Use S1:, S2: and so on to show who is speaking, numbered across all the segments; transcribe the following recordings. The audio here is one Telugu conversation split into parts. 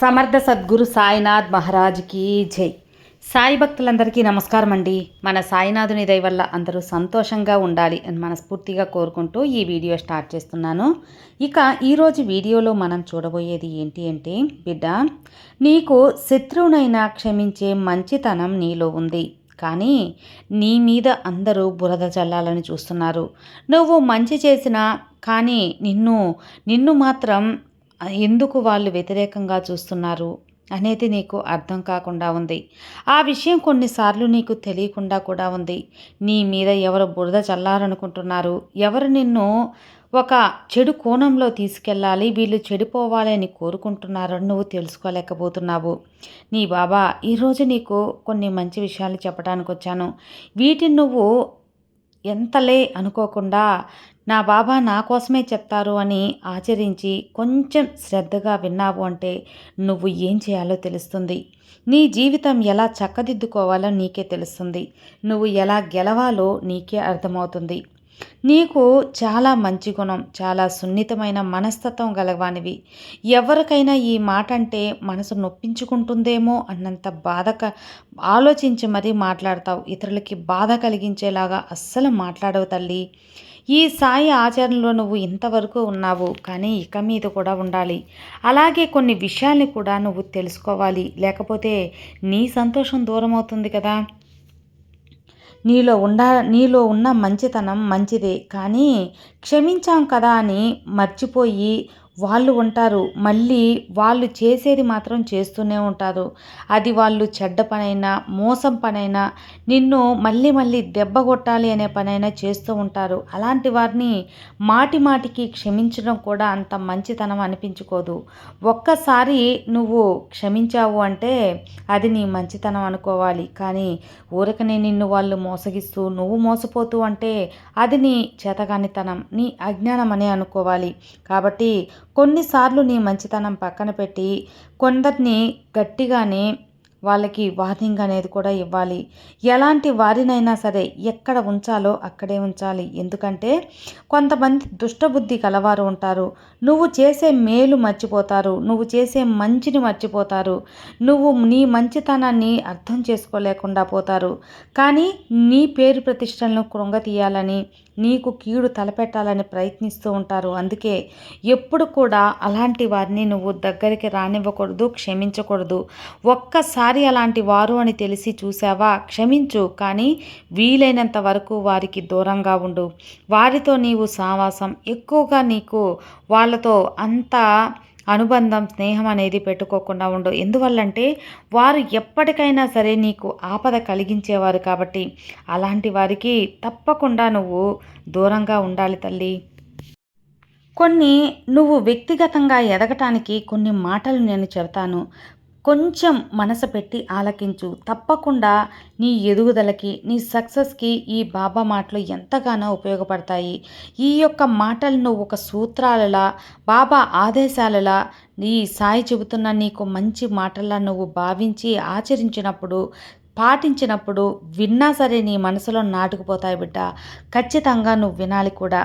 S1: సమర్థ సద్గురు సాయినాథ్ మహారాజ్కి జై. సాయి భక్తులందరికీ నమస్కారం అండి. మన సాయినాథుని దయ వల్ల అందరూ సంతోషంగా ఉండాలి అని మనస్ఫూర్తిగా కోరుకుంటూ ఈ వీడియో స్టార్ట్ చేస్తున్నాను. ఇక ఈరోజు వీడియోలో మనం చూడబోయేది ఏంటి అంటే బిడ్డ నీకు శత్రువునైనా క్షమించే మంచితనం నీలో ఉంది. కానీ నీ మీద అందరూ బురద చల్లాలని చూస్తున్నారు. నువ్వు మంచి చేసినా కానీ నిన్ను నిన్ను మాత్రం ఎందుకు వాళ్ళు వ్యతిరేకంగా చూస్తున్నారు? అనేది నీకు అర్థం కాకుండా ఉంది. ఆ విషయం కొన్నిసార్లు నీకు తెలియకుండా కూడా ఉంది. నీ మీద ఎవరు బురద చల్లారనుకుంటున్నారు? ఎవరు నిన్ను ఒక చెడు కోణంలో తీసుకెళ్ళాలి వీళ్ళు చెడిపోవాలని కోరుకుంటున్నారని నువ్వు తెలుసుకోలేకపోతున్నావు. నీ బాబా ఈరోజు నీకు కొన్ని మంచి విషయాలు చెప్పడానికి వచ్చాను వీటిని నువ్వు ఎంతలే అనుకోకుండా నా బాబా నా కోసమే చెప్తారు అని ఆచరించి కొంచెం శ్రద్ధగా విన్నావు అంటే నువ్వు ఏం చేయాలో తెలుస్తుంది. నీ జీవితం ఎలా చక్కదిద్దుకోవాలో నీకే తెలుస్తుంది. నువ్వు ఎలా గెలవాలో నీకే అర్థమవుతుంది. నీకు చాలా మంచి గుణం చాలా సున్నితమైన మనస్తత్వం గలవానివి. ఎవరికైనా ఈ మాట అంటే మనసు నొప్పించుకుంటుందేమో అన్నంత బాధ ఆలోచించి మరీ మాట్లాడతావు. ఇతరులకి బాధ కలిగించేలాగా అస్సలు మాట్లాడవు తల్లి. ఈ సాయి ఆచరణలో నువ్వు ఇంతవరకు ఉన్నావు కానీ ఇక మీద కూడా ఉండాలి. అలాగే కొన్ని విషయాల్ని కూడా నువ్వు తెలుసుకోవాలి. లేకపోతే నీ సంతోషం దూరం అవుతుంది కదా. నీలో ఉండ నీలో ఉన్న మంచితనం మంచిదే. కానీ క్షమించాం కదా అని మర్చిపోయి వాళ్ళు ఉంటారు. మళ్ళీ వాళ్ళు చేసేది మాత్రం చేస్తూనే ఉంటారు. అది వాళ్ళు చెడ్డ పనైనా మోసం పనైనా నిన్ను మళ్ళీ మళ్ళీ దెబ్బ కొట్టాలి అనే పనైనా చేస్తూ ఉంటారు. అలాంటి వారిని మాటి మాటికి క్షమించడం కూడా అంత మంచితనం అనిపించుకోదు. ఒక్కసారి నువ్వు క్షమించావు అంటే అది నీ మంచితనం అనుకోవాలి. కానీ ఊరకనే నిన్ను వాళ్ళు మోసగిస్తూ నువ్వు మోసపోతూ అంటే అది నీ చేతగానితనం. నీ అజ్ఞానం అనే అనుకోవాలి. కాబట్టి కొన్నిసార్లు నీ మంచితనం పక్కన పెట్టి కొందరిని గట్టిగానే వాళ్ళకి వార్నింగ్ అనేది కూడా ఇవ్వాలి. ఎలాంటి వారినైనా సరే ఎక్కడ ఉంచాలో అక్కడే ఉంచాలి. ఎందుకంటే కొంతమంది దుష్టబుద్ధి కలవారు ఉంటారు. నువ్వు చేసే మేలు మర్చిపోతారు. నువ్వు చేసే మంచిని మర్చిపోతారు. నువ్వు నీ మంచితనాన్ని అర్థం చేసుకోలేకుండా పోతారు. కానీ నీ పేరు ప్రతిష్టలను కృంగతీయాలని నీకు కీడు తలపెట్టాలని ప్రయత్నిస్తూ ఉంటారు. అందుకే ఎప్పుడు కూడా అలాంటి వారిని నువ్వు దగ్గరికి రానివ్వకూడదు క్షమించకూడదు. ఒక్కసారి అలాంటి వారు అని తెలిసి చూసావా? క్షమించు కానీ వీలైనంత వరకు వారికి దూరంగా ఉండు. వారితో నీవు సావాసం. ఎక్కువగా నీకు వాళ్ళతో అంత అనుబంధం స్నేహం అనేది పెట్టుకోకుండా ఉండు. ఎందువల్లంటే వారు ఎప్పటికైనా సరే నీకు ఆపద కలిగించేవారు కాబట్టి అలాంటి వారికి తప్పకుండా నువ్వు దూరంగా ఉండాలి తల్లి. కొన్ని నువ్వు వ్యక్తిగతంగా ఎదగటానికి కొన్ని మాటలు నేను చెబుతాను. కొంచెం మనసు పెట్టి ఆలకించు. తప్పకుండా నీ ఎదుగుదలకి నీ సక్సెస్కి ఈ బాబా మాటలు ఎంతగానో ఉపయోగపడతాయి. ఈ యొక్క మాటలను ఒక సూత్రాలలా బాబా ఆదేశాలలా నీ సాయి చెబుతున్న నీకు మంచి మాటలా నువ్వు భావించి ఆచరించినప్పుడు పాటించినప్పుడు విన్నా సరే నీ మనసులో నాటుకుపోతాయి బిడ్డ. ఖచ్చితంగా నువ్వు వినాలి కూడా.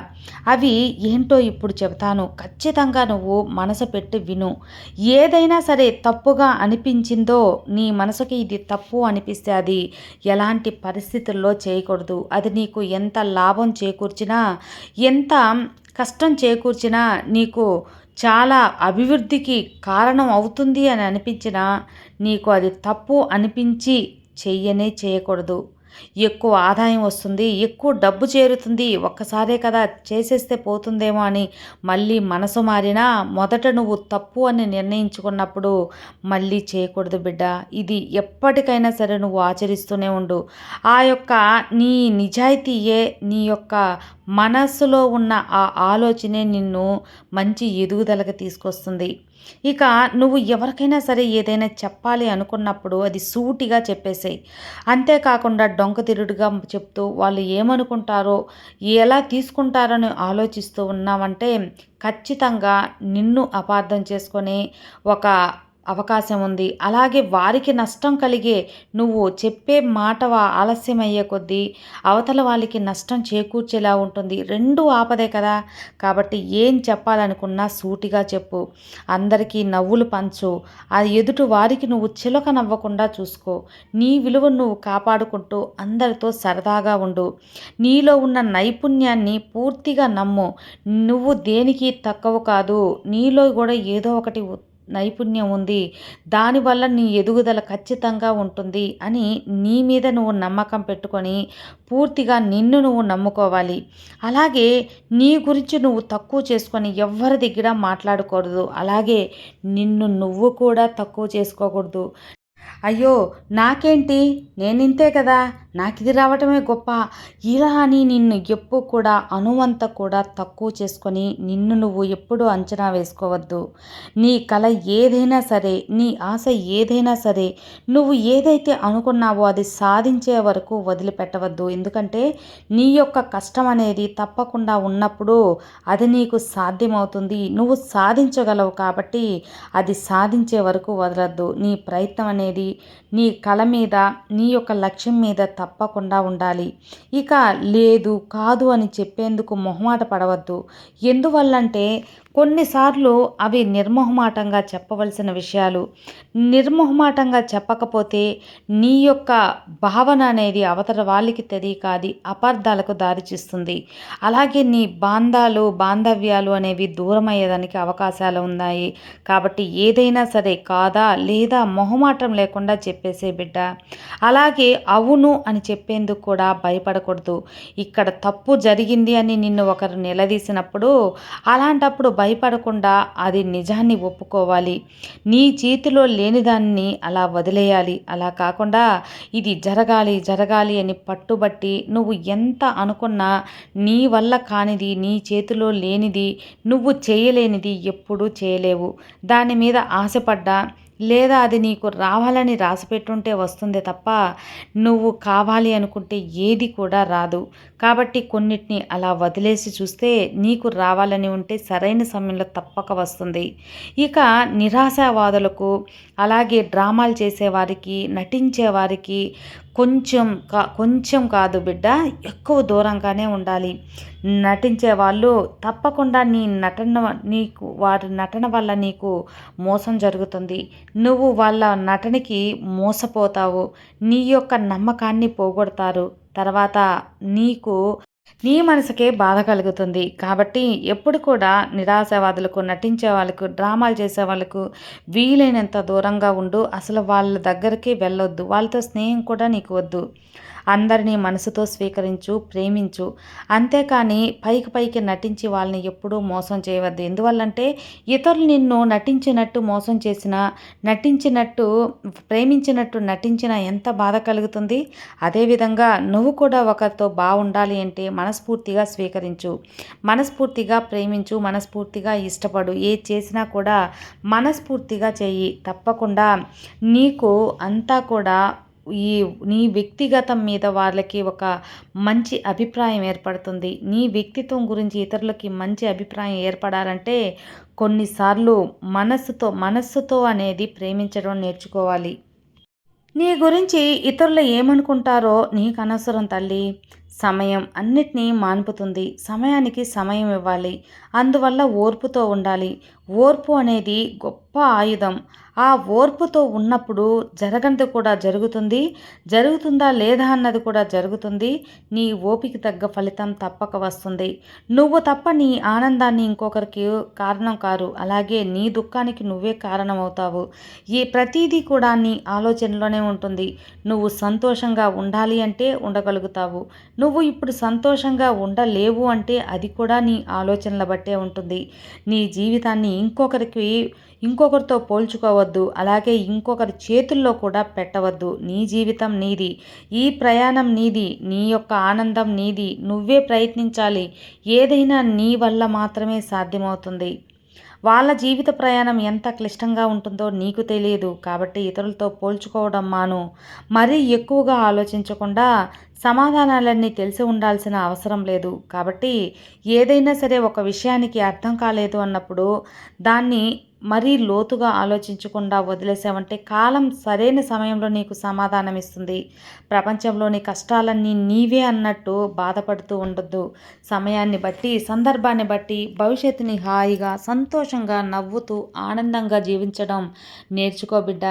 S1: అవి ఏంటో ఇప్పుడు చెబుతాను. ఖచ్చితంగా నువ్వు మనసు పెట్టి విను. ఏదైనా సరే తప్పుగా అనిపించిందో నీ మనసుకి ఇది తప్పు అనిపిస్తే అది ఎలాంటి పరిస్థితుల్లో చేయకూడదు. అది నీకు ఎంత లాభం చేకూర్చినా ఎంత కష్టం చేకూర్చినా నీకు చాలా అభివృద్ధికి కారణం అవుతుంది అని అనిపించినా నీకు అది తప్పు అనిపించి చెయ్యనే చేయకూడదు. ఎక్కువ ఆదాయం వస్తుంది ఎక్కువ డబ్బు చేరుతుంది ఒక్కసారే కదా చేసేస్తే పోతుందేమో అని మళ్ళీ మనసు మారినా మొదట నువ్వు తప్పు అని నిర్ణయించుకున్నప్పుడు మళ్ళీ చేయకూడదు బిడ్డ. ఇది ఎప్పటికైనా సరే నువ్వు ఆచరిస్తూనే ఉండు. ఆ యొక్క నీ నిజాయితీయే నీ యొక్క మనస్సులో ఉన్న ఆ ఆలోచనే నిన్ను మంచి ఎదుగుదలకు తీసుకొస్తుంది. ఇక నువ్వు ఎవరికైనా సరే ఏదైనా చెప్పాలి అనుకున్నప్పుడు అది సూటిగా చెప్పేసేయి. అంతేకాకుండా డొంక తిరుడుగా చెప్తూ వాళ్ళు ఏమనుకుంటారో ఎలా తీసుకుంటారని ఆలోచిస్తూ ఉన్నామంటే ఖచ్చితంగా నిన్ను అపార్థం చేసుకొని ఒక అవకాశం ఉంది అలాగే వారికి నష్టం కలిగే నువ్వు చెప్పే మాట ఆలస్యమయ్యే కొద్దీ అవతల వాళ్ళకి నష్టం చేకూర్చేలా ఉంటుంది. రెండు ఆపదే కదా. కాబట్టి ఏం చెప్పాలనుకున్నా సూటిగా చెప్పు. అందరికీ నవ్వులు పంచు. ఆ ఎదుటి వారికి నువ్వు చిలక నవ్వకుండా చూసుకో. నీ విలువను నువ్వు కాపాడుకుంటూ అందరితో సరదాగా ఉండు. నీలో ఉన్న నైపుణ్యాన్ని పూర్తిగా నమ్ము. నువ్వు దేనికి తక్కువ కాదు. నీలో కూడా ఏదో ఒకటి నైపుణ్యం ఉంది. దానివల్ల నీ ఎదుగుదల ఖచ్చితంగా ఉంటుంది అని నీ మీద నువ్వు నమ్మకం పెట్టుకొని పూర్తిగా నిన్ను నువ్వు నమ్ముకోవాలి. అలాగే నీ గురించి నువ్వు తక్కువ చేసుకొని ఎవరి దగ్గర మాట్లాడకూడదు. అలాగే నిన్ను నువ్వు కూడా తక్కువ చేసుకోకూడదు. అయ్యో నాకేంటి? నేనింతే కదా? నాకు ఇది రావటమే గొప్ప. ఇలా అని నిన్ను ఎప్పుడు కూడా అనువంత కూడా తక్కువ చేసుకొని నిన్ను నువ్వు ఎప్పుడూ అంచనా వేసుకోవద్దు. నీ కళ ఏదైనా సరే నీ ఆశ ఏదైనా సరే నువ్వు ఏదైతే అనుకున్నావో అది సాధించే వరకు వదిలిపెట్టవద్దు. ఎందుకంటే నీ యొక్క కష్టం అనేది తప్పకుండా ఉన్నప్పుడు అది నీకు సాధ్యమవుతుంది. నువ్వు సాధించగలవు కాబట్టి అది సాధించే వరకు వదలద్దు. నీ ప్రయత్నం అనేది నీ కళ మీద నీ యొక్క లక్ష్యం మీద తప్పకుండా ఉండాలి. ఇక లేదు కాదు అని చెప్పేందుకు మొహమాట పడవద్దు. ఎందువల్లంటే కొన్నిసార్లు అవి నిర్మోహమాటంగా చెప్పవలసిన విషయాలు. నిర్మోహమాటంగా చెప్పకపోతే నీ యొక్క భావన అనేది అవతల వాళ్ళకి తెలియక అది అపార్థాలకు దారితీస్తుంది అలాగే నీ బాంధాలు బాంధవ్యాలు అనేవి దూరమయ్యేదానికి అవకాశాలు ఉన్నాయి. కాబట్టి ఏదైనా సరే కాదా లేదా మొహమాటం లేకుండా చెప్పేసే బిడ్డ. అలాగే అవును అని చెప్పేందుకు కూడా భయపడకూడదు. ఇక్కడ తప్పు జరిగింది అని నిన్ను ఒకరు నిలదీసినప్పుడు అలాంటప్పుడు భయపడకుండా అది నిజాన్ని ఒప్పుకోవాలి. నీ చేతిలో లేని దాన్ని అలా వదిలేయాలి. అలా కాకుండా ఇది జరగాలి జరగాలి అని పట్టుబట్టి నువ్వు ఎంత అనుకున్నా నీ వల్ల కానిది నీ చేతిలో లేనిది నువ్వు చేయలేనిది ఎప్పుడూ చేయలేవు. దాని మీద ఆశపడ్డా లేదా అది నీకు రావాలని రాసిపెట్టుంటే వస్తుంది తప్ప నువ్వు కావాలి అనుకుంటే ఏది కూడా రాదు. కాబట్టి కొన్నిటిని అలా వదిలేసి చూస్తే నీకు రావాలని ఉంటే సరైన సమయంలో తప్పక వస్తుంది. ఇక నిరాశావాదులకు అలాగే డ్రామాలు చేసేవారికి నటించేవారికి కొంచెం కా కొంచెం కాదు బిడ్డ ఎక్కువ దూరంగానే ఉండాలి. నటించే వాళ్ళు తప్పకుండా నీ నటన నీకు వారి నటన వల్ల నీకు మోసం జరుగుతుంది. నువ్వు వాళ్ళ నటనకి మోసపోతావు. నీ యొక్క నమ్మకాన్ని పోగొడతారు. తర్వాత నీకు నీ మనసుకే బాధ కలుగుతుంది. కాబట్టి ఎప్పుడు కూడా నిరాశవాదులకు నటించే వాళ్ళకు డ్రామాలు చేసే వాళ్ళకు వీలైనంత దూరంగా ఉండు. అసలు వాళ్ళ దగ్గరికి వెళ్ళొద్దు. వాళ్ళతో స్నేహం కూడా నీకు వద్దు. అందరినీ మనసుతో స్వీకరించు ప్రేమించు. అంతేకాని పైకి పైకి నటించి వాళ్ళని ఎప్పుడూ మోసం చేయవద్దు. ఎందువల్లంటే ఇతరులు నిన్ను నటించినట్టు మోసం చేసిన నటించినట్టు ప్రేమించినట్టు నటించిన ఎంత బాధ కలుగుతుంది? అదేవిధంగా నువ్వు కూడా ఒకరితో బాగుండాలి అంటే మనస్ఫూర్తిగా స్వీకరించు. మనస్ఫూర్తిగా ప్రేమించు మనస్ఫూర్తిగా ఇష్టపడు. ఏ చేసినా కూడా మనస్ఫూర్తిగా చెయ్యి తప్పకుండా నీకు అంతా కూడా ఈ నీ వ్యక్తిగతం మీద వాళ్ళకి ఒక మంచి అభిప్రాయం ఏర్పడుతుంది. నీ వ్యక్తిత్వం గురించి ఇతరులకి మంచి అభిప్రాయం ఏర్పడాలంటే కొన్నిసార్లు మనస్సుతో మనస్సుతో అనేది ప్రేమించడం నేర్చుకోవాలి. నీ గురించి ఇతరులు ఏమనుకుంటారో నీకు అనవసరం తల్లి. సమయం అన్నిటినీ మాన్పుతుంది. సమయానికి సమయం ఇవ్వాలి. అందువల్ల ఓర్పుతో ఉండాలి. ఓర్పు అనేది గొప్ప ఆయుధం. ఆ ఓర్పుతో ఉన్నప్పుడు జరగంది కూడా జరుగుతుంది. జరుగుతుందా లేదా అన్నది కూడా జరుగుతుంది. నీ ఓపిక తగ్గ ఫలితం తప్పక వస్తుంది. నువ్వు తప్ప నీ ఆనందాన్ని ఇంకొకరికి కారణం కారు. అలాగే నీ దుఃఖానికి నువ్వే కారణమవుతావు. ఈ ప్రతిదీ కూడా నీ ఆలోచనలోనే ఉంటుంది. నువ్వు సంతోషంగా ఉండాలి అంటే ఉండగలుగుతావు. నువ్వు ఇప్పుడు సంతోషంగా ఉండలేవు అంటే అది కూడా నీ ఆలోచనల బట్టే ఉంటుంది. నీ జీవితాన్ని ఇంకొకరికి ఇంకొకరితో పోల్చుకోవద్దు అలాగే ఇంకొకరి చేతుల్లో కూడా పెట్టవద్దు. నీ జీవితం నీది ఈ ప్రయాణం నీది నీ యొక్క ఆనందం నీది. నువ్వే ప్రయత్నించాలి. ఏదైనా నీ వల్ల మాత్రమే సాధ్యమవుతుంది. వాళ్ళ జీవిత ప్రయాణం ఎంత క్లిష్టంగా ఉంటుందో నీకు తెలియదు. కాబట్టి ఇతరులతో పోల్చుకోవడం మాను. మరీ ఎక్కువగా ఆలోచించకుండా సమాధానాలన్నీ తెలిసి ఉండాల్సిన అవసరం లేదు. కాబట్టి ఏదైనా సరే ఒక విషయానికి అర్థం కాలేదు అన్నప్పుడు దాన్ని మరీ లోతుగా ఆలోచించకుండా వదిలేసావంటే కాలం సరైన సమయంలో నీకు సమాధానం ఇస్తుంది ప్రపంచంలోని కష్టాలన్నీ నీవే అన్నట్టు బాధపడుతూ ఉండొద్దు. సమయాన్ని బట్టి సందర్భాన్ని బట్టి భవిష్యత్తుని హాయిగా సంతోషంగా నవ్వుతూ ఆనందంగా జీవించడం నేర్చుకో బిడ్డ.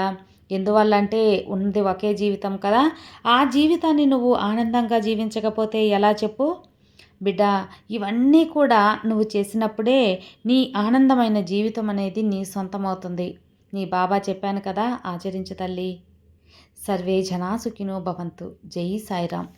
S1: ఎందువల్ల అంటే ఉన్నది ఒకే జీవితం కదా. ఆ జీవితాన్ని నువ్వు ఆనందంగా జీవించకపోతే ఎలా చెప్పు? బిడ్డ ఇవన్నీ కూడా నువ్వు చేసినప్పుడే నీ ఆనందమైన జీవితం అనేది నీ సొంతమవుతుంది. నీ బాబా చెప్పాను కదా ఆచరించు తల్లి. సర్వే జనా సుఖినో భవంతు. జై సాయిరామ్.